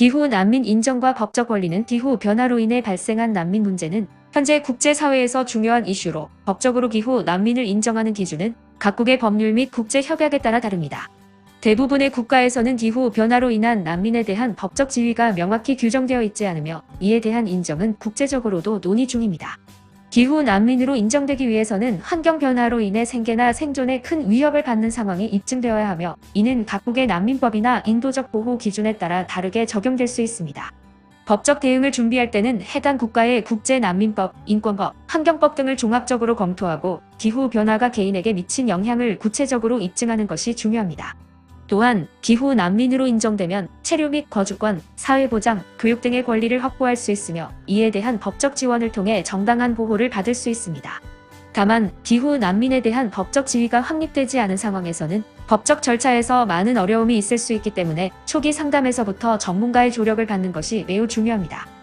기후 난민 인정과 법적 권리는 기후 변화로 인해 발생한 난민 문제는 현재 국제사회에서 중요한 이슈로 법적으로 기후 난민을 인정하는 기준은 각국의 법률 및 국제협약에 따라 다릅니다. 대부분의 국가에서는 기후 변화로 인한 난민에 대한 법적 지위가 명확히 규정되어 있지 않으며 이에 대한 인정은 국제적으로도 논의 중입니다. 기후 난민으로 인정되기 위해서는 환경 변화로 인해 생계나 생존에 큰 위협을 받는 상황이 입증되어야 하며 이는 각국의 난민법이나 인도적 보호 기준에 따라 다르게 적용될 수 있습니다. 법적 대응을 준비할 때는 해당 국가의 국제 난민법, 인권법, 환경법 등을 종합적으로 검토하고 기후 변화가 개인에게 미친 영향을 구체적으로 입증하는 것이 중요합니다. 또한 기후 난민으로 인정되면 체류 및 거주권, 사회보장, 교육 등의 권리를 확보할 수 있으며 이에 대한 법적 지원을 통해 정당한 보호를 받을 수 있습니다. 다만 기후 난민에 대한 법적 지위가 확립되지 않은 상황에서는 법적 절차에서 많은 어려움이 있을 수 있기 때문에 초기 상담에서부터 전문가의 조력을 받는 것이 매우 중요합니다.